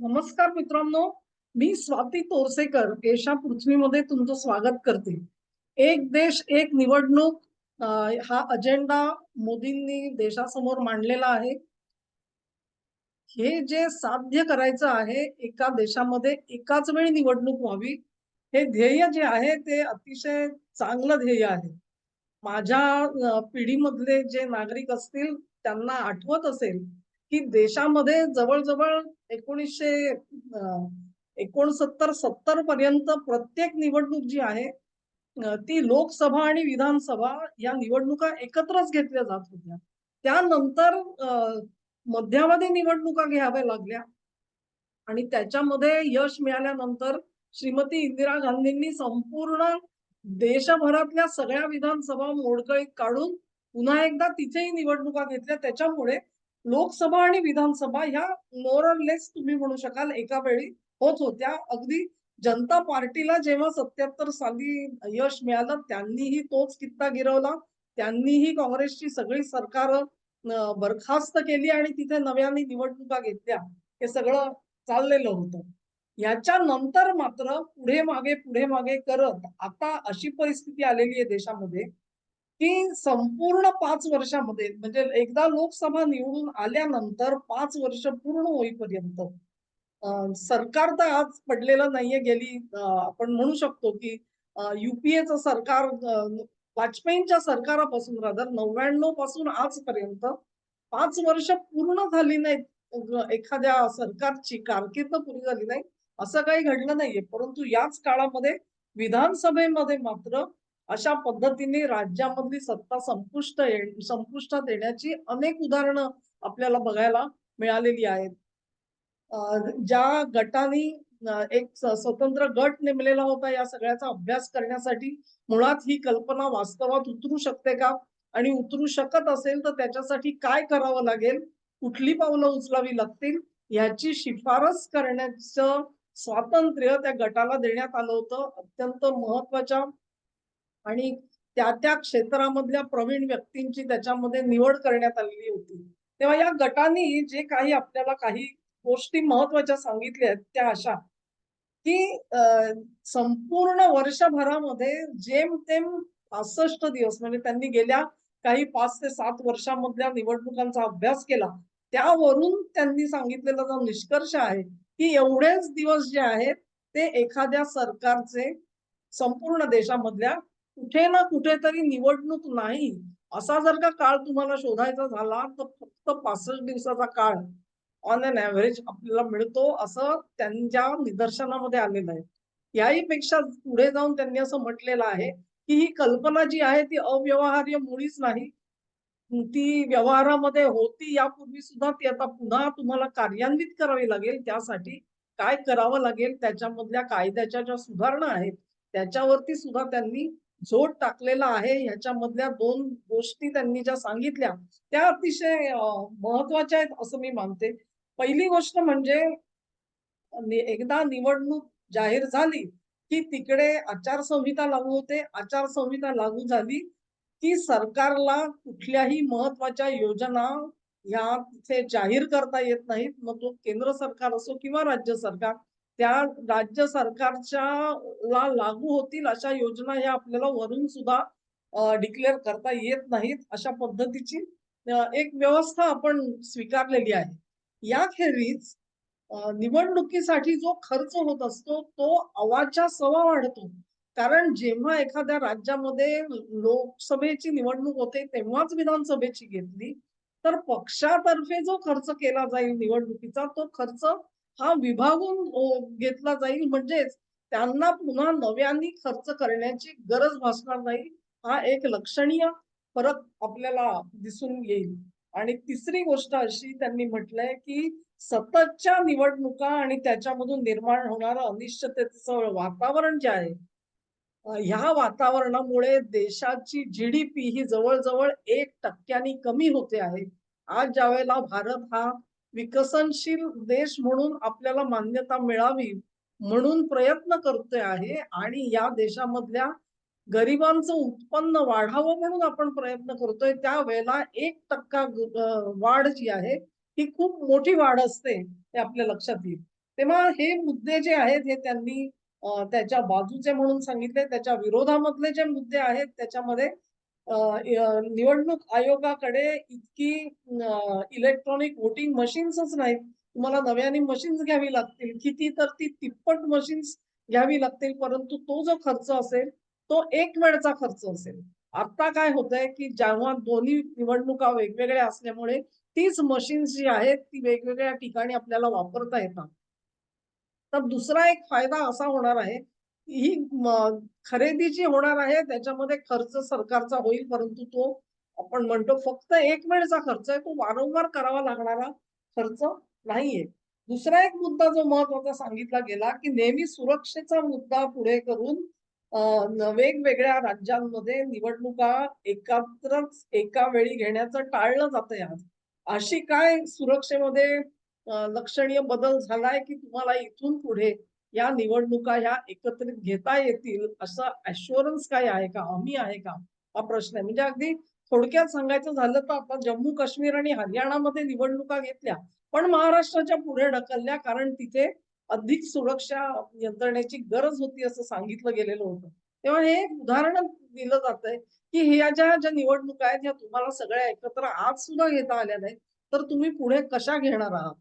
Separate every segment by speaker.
Speaker 1: नमस्कार मित्रांनो मी स्वाती तोरसेकर एशा पृथ्वीमध्ये तुमचं स्वागत करते. एक देश एक निवडणूक हा अजेंडा मोदींनी देशासमोर मांडलेला आहे. हे जे साध्य करायचं आहे एका देशामध्ये एकाच वेळी निवडणूक व्हावी हे ध्येय जे आहे ते अतिशय चांगलं ध्येय आहे. माझ्या पिढीमधले जे नागरिक असतील त्यांना आठवत असेल की देशामध्ये जवळजवळ एकोणीसशे एकोणसत्तर सत्तर पर्यंत प्रत्येक निवडणूक जी आहे ती लोकसभा आणि विधानसभा या निवडणुका एकत्रच घेतल्या जात होत्या. त्यानंतर अं, मध्यामध्ये निवडणुका घ्याव्या लागल्या आणि त्याच्यामध्ये यश मिळाल्यानंतर श्रीमती इंदिरा गांधींनी संपूर्ण देशभरातल्या सगळ्या विधानसभा मोडकळीत काढून पुन्हा एकदा तिथेही निवडणुका घेतल्या. त्याच्यामुळे लोकसभा आणि विधानसभा ह्या मोर लेस तुम्ही म्हणू शकाल एका वेळी होत होत्या. अगदी जनता पार्टीला जेव्हा सत्याहत्तर साली यश मिळालं त्यांनीही तोच कित्ता गिरवला. त्यांनीही काँग्रेसची सगळी सरकार बरखास्त केली आणि तिथे नव्याने निवडणुका घेतल्या. हे सगळं चाललेलं होतं. याच्या नंतर मात्र पुढे मागे पुढे मागे करत आता अशी परिस्थिती आलेली आहे देशामध्ये. की संपूर्ण पाच वर्षामध्ये म्हणजे एकदा लोकसभा निवडून आल्यानंतर पाच वर्ष पूर्ण होईपर्यंत सरकार तर आज पडलेलं नाहीये गेली आपण म्हणू शकतो की युपीएचं सरकार वाजपेयींच्या सरकारापासून रादर नव्याण्णवपासून आजपर्यंत पाच वर्ष पूर्ण झाली नाहीत. एखाद्या सरकारची कारकीर्द पुरी झाली नाही असं काही घडलं नाहीये. परंतु याच काळामध्ये विधानसभेमध्ये मात्र अशा पद्धतीने राज्यामधली सत्ता संपुष्ट ये- संपुष्टात येण्याची अनेक उदाहरणं आपल्याला बघायला मिळालेली आहेत. ज्या गटाने एक स्वतंत्र गट नेमलेला होता या सगळ्याचा अभ्यास करण्यासाठी मुळात ही कल्पना वास्तवात उतरू शकते का? आणि उतरू शकत असेल तर त्याच्यासाठी काय करावं लागेल? कुठली पावलं उचलावी लागतील? याची शिफारस करण्याचं स्वातंत्र्य त्या गटाला देण्यात आलं होतं. अत्यंत महत्त्वाच्या आणि त्या त्या क्षेत्रामधल्या प्रवीण व्यक्तींची त्याच्यामध्ये निवड करण्यात आलेली होती. तेव्हा या गटाने जे काही आपल्याला काही गोष्टी महत्त्वाच्या सांगितल्या आहेत त्या अशा. की संपूर्ण वर्षभरामध्ये जेमतेम पासष्ट दिवस म्हणजे त्यांनी गेल्या काही पाच ते सात वर्षामधल्या निवडणुकांचा अभ्यास केला त्यावरून त्यांनी सांगितलेला जो निष्कर्ष आहे की एवढेच दिवस जे आहेत ते एखाद्या सरकारचे संपूर्ण देशामधल्या कुठे ना कुठेतरी निवडणूक नाही. असा जर का काळ तुम्हाला शोधायचा झाला तर फक्त पासष्ट दिवसाचा काळ ऑन अन ऍव्हरेज आपल्याला मिळतो असं त्यांच्या निदर्शनामध्ये आलेलं आहे. याही पेक्षा पुढे जाऊन त्यांनी असं म्हटलेलं आहे की ही कल्पना जी आहे ती अव्यवहार्य मुळीच नाही. ती व्यवहारामध्ये होती यापूर्वी सुद्धा ती आता पुन्हा तुम्हाला कार्यान्वित करावी लागेल. त्यासाठी काय करावं लागेल त्याच्यामधल्या कायद्याच्या ज्या सुधारणा आहेत त्याच्यावरती सुद्धा त्यांनी झोट टाकलेला आहे. ह्याच्यामधल्या दोन गोष्टी त्यांनी ज्या सांगितल्या त्या अतिशय महत्त्वाच्या आहेत असं मी मानते. पहिली गोष्ट म्हणजे एकदा निवडणूक जाहीर झाली की तिकडे आचारसंहिता लागू होते. आचारसंहिता लागू झाली की सरकारला कुठल्याही महत्त्वाच्या योजना ह्या तिथे जाहीर करता येत नाहीत. मग तो केंद्र सरकार असो किंवा राज्य सरकार त्या राज्य सरकारच्या ला लागू होतील अशा योजना या आपल्याला वरून सुद्धा डिक्लेअर करता येत नाहीत अशा पद्धतीची एक व्यवस्था आपण स्वीकारलेली आहे. याखेरीज निवडणुकीसाठी जो खर्च होत असतो तो अवाच्या सवा वाढतो. कारण जेव्हा एखाद्या राज्यामध्ये लोकसभेची निवडणूक होते तेव्हाच विधानसभेची घेतली तर पक्षातर्फे जो खर्च केला जाईल निवडणुकीचा तो खर्च हा विभागून घेतला जाईल. म्हणजेच त्यांना पुन्हा नव्याने खर्च करण्याची गरज भासणार नाही. हा एक लक्षणीय फरक आपल्याला दिसून येईल. आणि तिसरी गोष्ट अशी त्यांनी म्हटलंय की सततच्या निवडणुका आणि त्याच्यामधून निर्माण होणारं अनिश्चिततेचं वातावरण जे आहे ह्या वातावरणामुळे देशाची जीडीपी ही जवळजवळ एक टक्क्यांनी कमी होते आहे. आज ज्या वेळेला भारत हा विकसनशील देश म्हणून आपल्याला मान्यता मिळावी म्हणून प्रयत्न करतोय आहे आणि या देशामधल्या गरिबांचं उत्पन्न वाढावं म्हणून आपण प्रयत्न करतोय. त्यावेळेला एक टक्का वाढ जी आहे ही खूप मोठी वाढ असते हे आपल्या लक्षात येईल. तेव्हा हे मुद्दे जे आहेत हे त्यांनी त्याच्या बाजूचे म्हणून सांगितले त्याच्या विरोधामधले जे मुद्दे आहेत त्याच्यामध्ये निवडणूक आयोगाकडे इतकी इलेक्ट्रॉनिक वोटिंग मशीन्सच नाहीत. तुम्हाला नव्याने मशीन्स घ्यावी लागतील. किती तर ती तिप्पट मशीन्स घ्यावी लागतील परंतु तो जो खर्च असेल तो एक वेळचा खर्च असेल. आता काय होतंय की जेव्हा दोन्ही निवडणुका वेगवेगळ्या असल्यामुळे तीच मशीन्स जी आहेत ती वेगवेगळ्या ठिकाणी आपल्याला वापरता येतात. तर दुसरा एक फायदा असा होणार आहे ही खरेदी जी होणार आहे त्याच्यामध्ये खर्च सरकारचा होईल परंतु तो आपण म्हणतो फक्त एक वेळचा खर्च आहे तो वारंवार करावा लागणारा खर्च नाहीये. दुसरा एक मुद्दा जो महत्त्वाचा सांगितला गेला की नेहमी सुरक्षेचा मुद्दा पुढे करून वेगवेगळ्या राज्यांमध्ये निवडणुका एकत्रच एका वेळी घेण्याचं टाळलं जातंय आज. अशी काय सुरक्षेमध्ये लक्षणीय बदल झालाय की तुम्हाला इथून पुढे या निवडणुका ह्या एकत्रित घेता येतील असा अश्युरन्स काय आहे का? हमी आहे का? हा प्रश्न आहे. म्हणजे अगदी थोडक्यात सांगायचं झालं तर आता जम्मू काश्मीर आणि हरियाणामध्ये निवडणुका घेतल्या पण महाराष्ट्राच्या पुढे ढकलल्या कारण तिथे अधिक सुरक्षा यंत्रणेची गरज होती असं सांगितलं गेलेलं होतं. तेव्हा हे एक उदाहरण दिलं जात आहे की ह्या ज्या ज्या निवडणुका आहेत ह्या तुम्हाला सगळ्या एकत्र आज सुद्धा घेता आल्या नाहीत तर तुम्ही पुढे कशा घेणार आहात?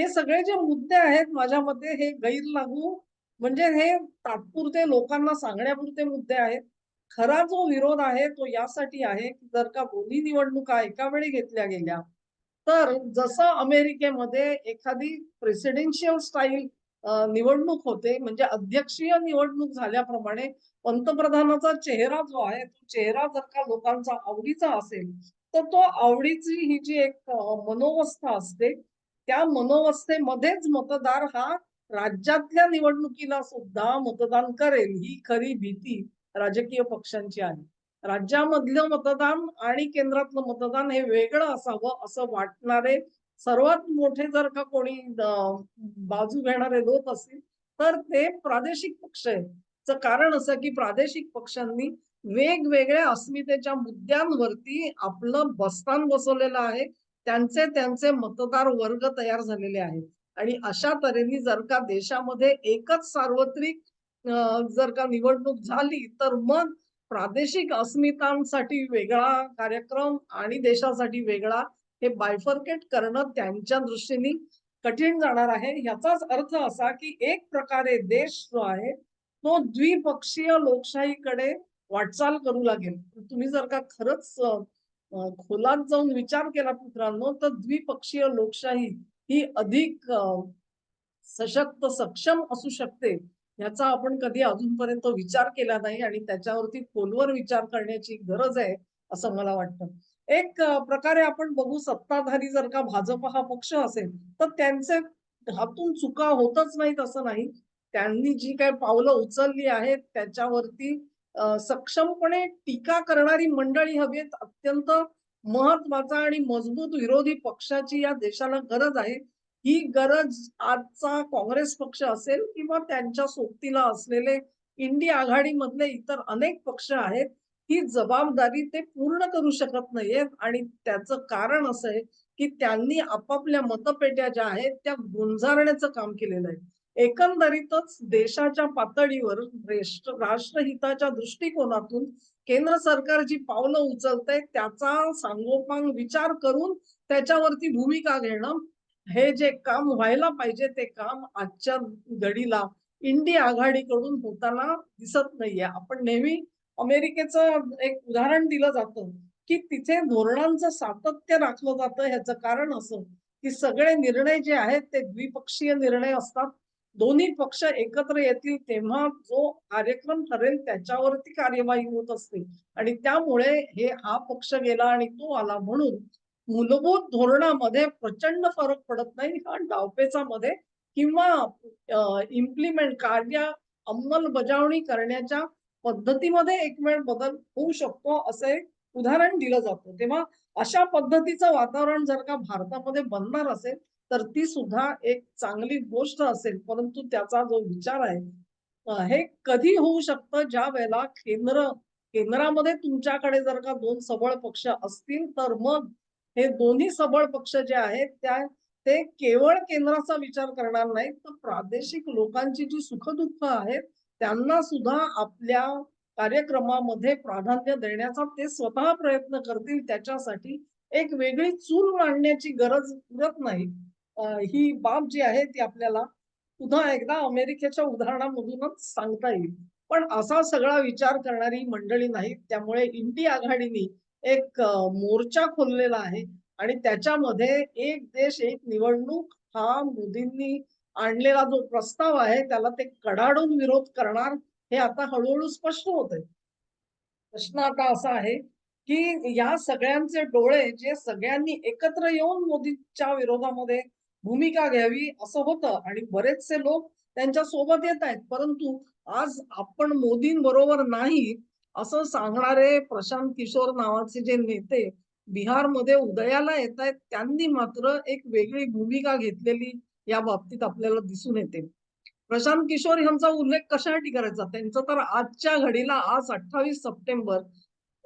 Speaker 1: हे सगळे जे मुद्दे आहेत माझ्या मते हे गैरलागू म्हणजे हे तात्पुरते लोकांना सांगण्यापुरते मुद्दे आहेत. खरा जो विरोध आहे तो यासाठी आहे की जर का दोन्ही निवडणुका एका वेळी घेतल्या गेल्या तर जसं अमेरिकेमध्ये एखादी प्रेसिडेन्शियल स्टाईल निवडणूक होते म्हणजे अध्यक्षीय निवडणूक झाल्याप्रमाणे पंतप्रधानाचा चेहरा जो आहे तो चेहरा जर का लोकांचा आवडीचा असेल तर तो आवडीची ही जी एक मनोवस्था असते त्या मनोवस्थेमध्येच मतदार हा राज्यातल्या निवडणुकीला सुद्धा मतदान करेल ही खरी भीती राजकीय पक्षांची आहे. राज्यामधलं मतदान आणि केंद्रातलं मतदान हे वेगळं असावं असं वाटणारे सर्वात मोठे जर का कोणी बाजू घेणारे लोक असतील तर ते प्रादेशिक पक्ष आहेत. च कारण असं की प्रादेशिक पक्षांनी वेगवेगळ्या अस्मितेच्या मुद्द्यांवरती आपलं बस्तान बसवलेलं आहे. त्यांचे त्यांचे मतदार वर्ग तयार झालेले आहेत. आणि अशा तऱ्हेने जर का देशामध्ये एकच सार्वत्रिक जर का निवडणूक झाली तर मग प्रादेशिक अस्मितांसाठी वेगळा कार्यक्रम आणि देशासाठी वेगळा हे बायफर्केट करणं त्यांच्या दृष्टीने कठीण जाणार आहे. याचाच अर्थ असा की एक प्रकारे देश जो आहे तो द्विपक्षीय लोकशाहीकडे वाटचाल करू लागेल. तुम्ही जर का खरंच खोलात जाऊन विचार केला मित्रांनो तर द्विपक्षीय लोकशाही ही अधिक सशक्त सक्षम असू शकते याचा आपण कधी अजूनपर्यंत विचार केला नाही आणि त्याच्यावरती खोलवर विचार करण्याची गरज आहे असं मला वाटतं. एक प्रकारे आपण बघू सत्ताधारी जर का भाजप हा पक्ष असेल तर त्यांचे हातून चुका होतच नाहीत असं नाही. त्यांनी जी काही पावलं उचलली आहेत त्याच्यावरती सक्षमपणे टीका करणारी मंडळी हवीत अत्यंत महत्त्वाचा आणि मजबूत विरोधी पक्षाची या देशाला गरज आहे. ही गरज आजचा काँग्रेस पक्ष असेल किंवा त्यांच्या सोबतीला असलेले इंडिया आघाडीमधले इतर अनेक पक्ष आहेत ही जबाबदारी ते पूर्ण करू शकत नाहीयेत. आणि त्याचं कारण असं आहे की त्यांनी आपापल्या मतपेट्या ज्या आहेत त्या गुंजारण्याचं काम केलेलं आहे. एकंदरीतच देशाच्या पातळीवर राष्ट्रहिताच्या दृष्टिकोनातून केंद्र सरकार जी पावलं उचलतंय त्याचा सांगोपांग विचार करून त्याच्यावरती भूमिका घेणं हे जे काम व्हायला पाहिजे ते काम आजच्या घडीला इंडिया आघाडीकडून होताना दिसत नाहीये. आपण नेहमी अमेरिकेचं एक उदाहरण दिलं जातं की तिथे धोरणांचं सातत्य राखलं जातं. ह्याचं कारण असं की सगळे निर्णय जे आहेत ते द्विपक्षीय निर्णय असतात. दोन्ही पक्ष एकत्र येतील तेव्हा जो कार्यक्रम ठरेल त्याच्यावरती कार्यवाही होत असते. आणि त्यामुळे हे हा पक्ष गेला आणि तो आला म्हणून मूलभूत धोरणामध्ये प्रचंड फरक पडत नाही. हा डावपेचामध्ये किंवा इम्प्लिमेंट कार्य अंमलबजावणी करण्याच्या पद्धतीमध्ये एक वेळ बदल होऊ शकतो असं उदाहरण दिलं जातं. तेव्हा अशा पद्धतीचं वातावरण जर का भारतामध्ये बनणार असेल तर ती सुद्धा एक चांगली गोष्ट असेल. परंतु त्याचा जो विचार आहे हे कधी होऊ शकतं? ज्या वेळेला केंद्र केंद्रामध्ये तुमच्याकडे जर का दोन सबळ पक्ष असतील तर मग हे दोन्ही सबळ पक्ष जे आहेत त्या ते केवळ केंद्राचा विचार करणार नाहीत तर प्रादेशिक लोकांची जी सुखदुःख आहेत त्यांना सुद्धा आपल्या कार्यक्रमामध्ये प्राधान्य देण्याचा ते स्वतः प्रयत्न करतील. त्याच्यासाठी एक वेगळी चूल मांडण्याची गरज उरत नाही. ही बाब जी आहे ती आपल्याला पुन्हा एकदा अमेरिकेच्या उदाहरणामधूनच सांगता येईल. पण असा सगळा विचार करणारी मंडळी नाही त्यामुळे इंडी आघाडीने एक मोर्चा खोललेला आहे आणि त्याच्यामध्ये एक देश एक निवडणूक हा मोदींनी आणलेला जो प्रस्ताव आहे त्याला ते कडाडून विरोध करणार हे आता हळूहळू स्पष्ट होत आहे प्रश्न आता असा आहे की या सगळ्यांचे डोळे जे सगळ्यांनी एकत्र येऊन मोदीच्या विरोधामध्ये भूमिका घ्यावी असं होतं. आणि बरेचसे लोक त्यांच्यासोबत येत आहेत. परंतु आज आपण मोदींबरोबर नाही असं सांगणारे प्रशांत किशोर नावाचे जे नेते बिहारमध्ये उदयाला येत आहेत त्यांनी मात्र एक वेगळी भूमिका घेतलेली या बाबतीत आपल्याला दिसून येते. प्रशांत किशोर यांचा उल्लेख कशासाठी करायचा? त्यांचं तर आजच्या घडीला आज अठ्ठावीस सप्टेंबर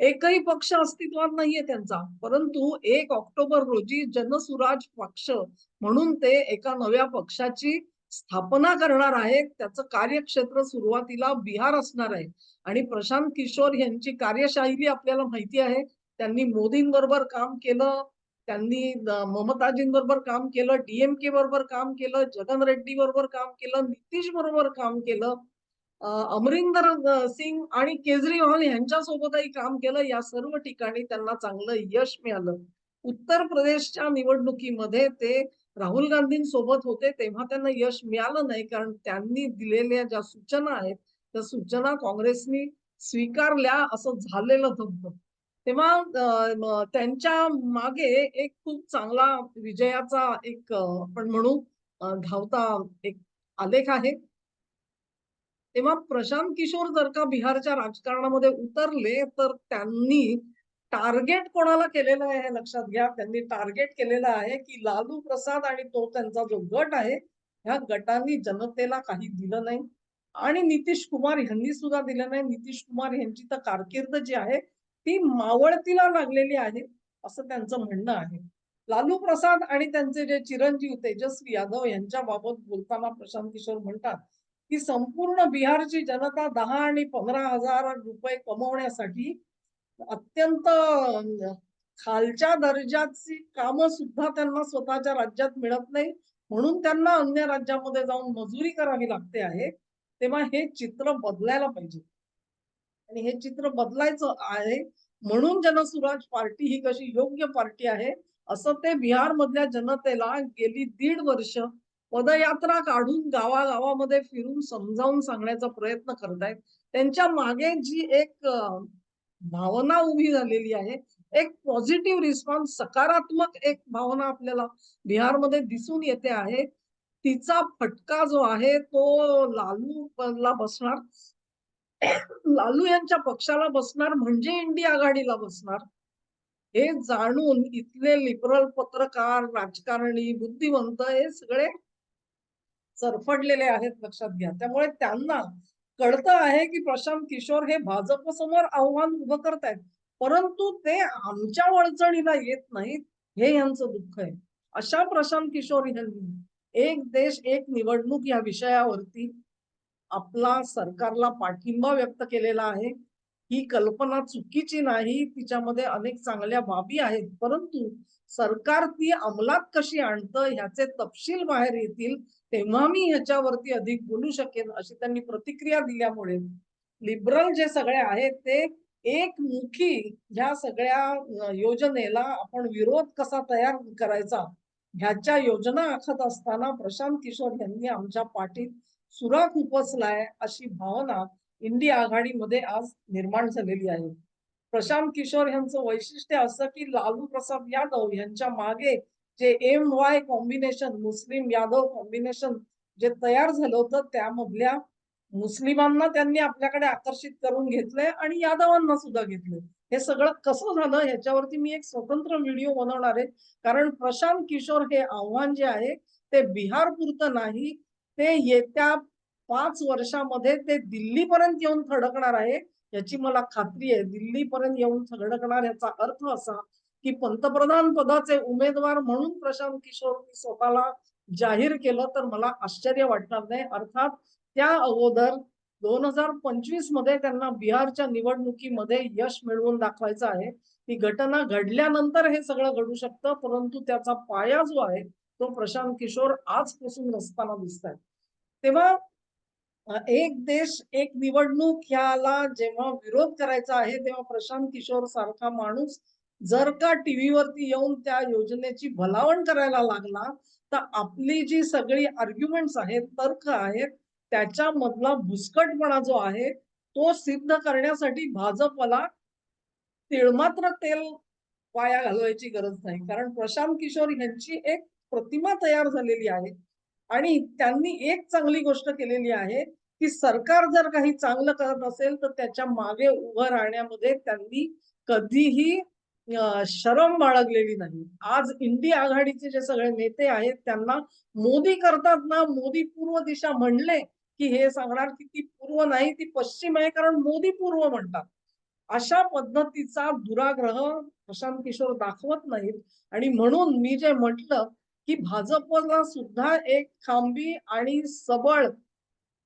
Speaker 1: एकही पक्ष अस्तित्वात नाहीये त्यांचा. परंतु एक ऑक्टोबर रोजी जनसुराज पक्ष म्हणून ते एका नव्या पक्षाची स्थापना करणार आहेत. त्याचं कार्यक्षेत्र सुरुवातीला बिहार असणार आहे. आणि प्रशांत किशोर यांची कार्यशैली आपल्याला माहिती आहे. त्यांनी मोदींबरोबर काम केलं. त्यांनी ममताजींबरोबर काम केलं. डीएमके बरोबर काम केलं. जगन रेड्डी बरोबर काम केलं. नितीश बरोबर काम केलं. अमरिंदर सिंग आणि केजरीवाल यांच्यासोबतही काम केलं. या सर्व ठिकाणी त्यांना चांगलं यश मिळालं. उत्तर प्रदेशच्या निवडणुकीमध्ये ते राहुल गांधींसोबत होते. तेव्हा त्यांना यश मिळालं नाही कारण त्यांनी दिलेल्या ज्या सूचना आहेत त्या सूचना काँग्रेसनी स्वीकारल्या असं झालेलं धब्ब तेव्हा त्यांच्या मागे एक खूप चांगला विजयाचा एक आपण म्हणू धावता एक आलेख आहे. तेव्हा प्रशांत किशोर जर का बिहारच्या राजकारणामध्ये उतरले तर त्यांनी टार्गेट कोणाला केलेलं आहे हे लक्षात घ्या. त्यांनी टार्गेट केलेलं आहे की लालू प्रसाद आणि तो त्यांचा जो गट आहे ह्या गटांनी जनतेला काही दिलं नाही. आणि नितीश कुमार यांनी सुद्धा दिलं नाही. नितीश कुमार यांची तर कारकीर्द जी आहे ती मावळतीला लागलेली आहे असं त्यांचं म्हणणं आहे. लालू प्रसाद आणि त्यांचे जे चिरंजीव तेजस्वी यादव यांच्या बाबत बोलताना प्रशांत किशोर म्हणतात की संपूर्ण बिहारची जनता दहा आणि पंधरा हजार रुपये कमवण्यासाठी अत्यंत खालच्या दर्जाची कामं सुद्धा त्यांना स्वतःच्या राज्यात मिळत नाही. म्हणून त्यांना अन्य राज्यामध्ये जाऊन मजुरी करावी लागते आहे. तेव्हा हे चित्र बदलायला पाहिजे. आणि हे चित्र बदलायचं आहे. म्हणून जनसुराज पार्टी ही कशी योग्य पार्टी आहे असं ते बिहार मधल्या जनतेला गेली दीड वर्ष पदयात्रा काढून गावागावामध्ये फिरून समजावून सांगण्याचा प्रयत्न करतायत. त्यांच्या मागे जी एक भावना उभी झालेली आहे एक पॉझिटिव्ह रिस्पॉन्स सकारात्मक एक भावना आपल्याला बिहारमध्ये दिसून येते आहे. तिचा फटका जो आहे तो लालू ला बसणार. लालू यांच्या पक्षाला बसणार म्हणजे इंडिया आघाडीला बसणार. हे जाणून इथले लिबरल पत्रकार राजकारणी बुद्धिवंत हे सगळे सरफडलेले आहेत लक्षात घ्या. त्यामुळे त्यांना कळतं आहे की प्रशांत किशोर हे भाजप समोर आव्हान उभं करतायत. परंतु ते आमच्या अडचणीला येत नाहीत हे यांचं दुःख आहे. अशा प्रशांत किशोर यांनी एक देश एक निवडणूक या विषयावरती आपला सरकारला पाठिंबा व्यक्त केलेला आहे. ही कल्पना चुकीची नाही तिच्यामध्ये अनेक चांगल्या बाबी आहेत. परंतु सरकार ती अंमलात कशी आणतं ह्याचे तपशील बाहेर येतील तेव्हा मी ह्याच्यावरती अधिक बोलू शकेन अशी त्यांनी प्रतिक्रिया दिल्यामुळे. लिबरल जे सगळे आहेत ते एकमुखी ह्या सगळ्या योजनेला आपण विरोध कसा तयार करायचा ह्याच्या योजना आखत असताना प्रशांत किशोर यांनी आमच्या पाठीत सुराख उपसलाय अशी भावना हिंदी आघाडीमध्ये आज निर्माण झालेली आहे. प्रशांत किशोर यांचं वैशिष्ट्य असं की लालू प्रसाद यादव यांच्या मागे जे एम वाय कॉम्बिनेशन मुस्लिम यादव कॉम्बिनेशन जे तयार झालं होतं त्यामधल्या मुस्लिमांना त्यांनी आपल्याकडे आकर्षित करून घेतलंय आणि यादवांना सुद्धा घेतलंय. हे सगळं कसं झालं ह्याच्यावरती मी एक स्वतंत्र व्हिडिओ बनवणार आहे. कारण प्रशांत किशोर हे आव्हान जे आहे ते बिहार पुरतं नाही ते येत्या पाच वर्षामध्ये ते दिल्लीपर्यंत येऊन थडकणार आहे याची मला खात्री आहे. दिल्लीपर्यंत येऊन थडकणार याचा अर्थ असा की पंतप्रधान पदाचे उमेदवार म्हणून प्रशांत किशोर स्वतःला जाहीर केलं तर मला आश्चर्य वाटणार नाही. अर्थात त्या अगोदर दोन हजार पंचवीसमध्ये त्यांना बिहारच्या निवडणुकीमध्ये यश मिळवून दाखवायचं आहे. ती घटना घडल्यानंतर हे सगळं घडू शकतं परंतु त्याचा पाया जो आहे तो प्रशांत किशोर आजपासून नसताना दिसत आहे. तेव्हा एक देश एक निवडणूक ह्याला जेव्हा विरोध करायचा आहे तेव्हा प्रशांत किशोर सारखा माणूस जर का टीव्हीवरती येऊन त्या योजनेची भलावण करायला लागला तर आपली जी सगळी आर्ग्युमेंट्स आहेत तर्क आहेत त्याच्यामधला भुसकटपणा जो आहे तो सिद्ध करण्यासाठी भाजपला तिळमात्र तेल वाया घालवायची गरज नाही. कारण प्रशांत किशोर यांची एक प्रतिमा तयार झालेली आहे. आणि त्यांनी एक चांगली गोष्ट केलेली आहे की सरकार जर काही चांगलं करत असेल तर त्याच्यामागे उभं राहण्यामध्ये त्यांनी कधीही शरम बाळगलेली नाही. आज इंडिया आघाडीचे जे सगळे नेते आहेत त्यांना मोदी करतात ना मोदी पूर्व दिशा म्हणले की हे सांगणार की ती पूर्व नाही ती पश्चिम आहे कारण मोदी पूर्व म्हणतात. अशा पद्धतीचा दुराग्रह प्रशांत किशोर दाखवत नाहीत. आणि म्हणून मी जे म्हटलं की भाजपला सुद्धा एक खांबी आणि सबळ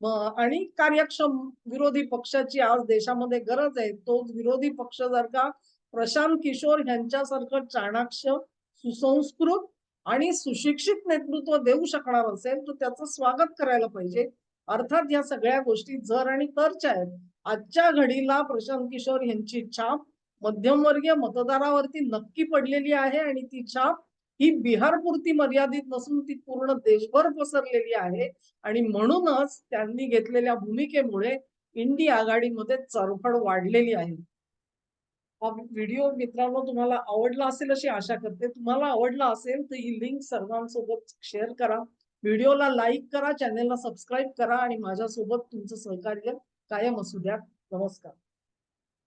Speaker 1: आणि कार्यक्षम विरोधी पक्षाची आज देशामध्ये गरज आहे. तो विरोधी पक्ष जर का प्रशांत किशोर यांच्यासारखं चाणाक्ष सुसंस्कृत आणि सुशिक्षित नेतृत्व देऊ शकणार असेल तर त्याचं स्वागत करायला पाहिजे. अर्थात या सगळ्या गोष्टी जर आणि तरच्या आहेत. आजच्या घडीला प्रशांत किशोर यांची छाप मध्यमवर्गीय मतदारावरती नक्की पडलेली आहे आणि ती छाप ही बिहार पुरती मर्यादित नसून ती पूर्ण देशभर पसरलेली आहे. आणि म्हणूनच त्यांनी घेतलेल्या भूमिकेमुळे इंडी आघाडीमध्ये चरफड वाढलेली आहे. हा व्हिडिओ मित्रांनो तुम्हाला आवडला असेल अशी आशा करते. तुम्हाला आवडला असेल तर ही लिंक सर्वांसोबत शेअर करा. व्हिडिओला लाईक करा चॅनेलला सबस्क्राईब करा आणि माझ्यासोबत तुमचं सहकार्य कायम असू द्या. नमस्कार.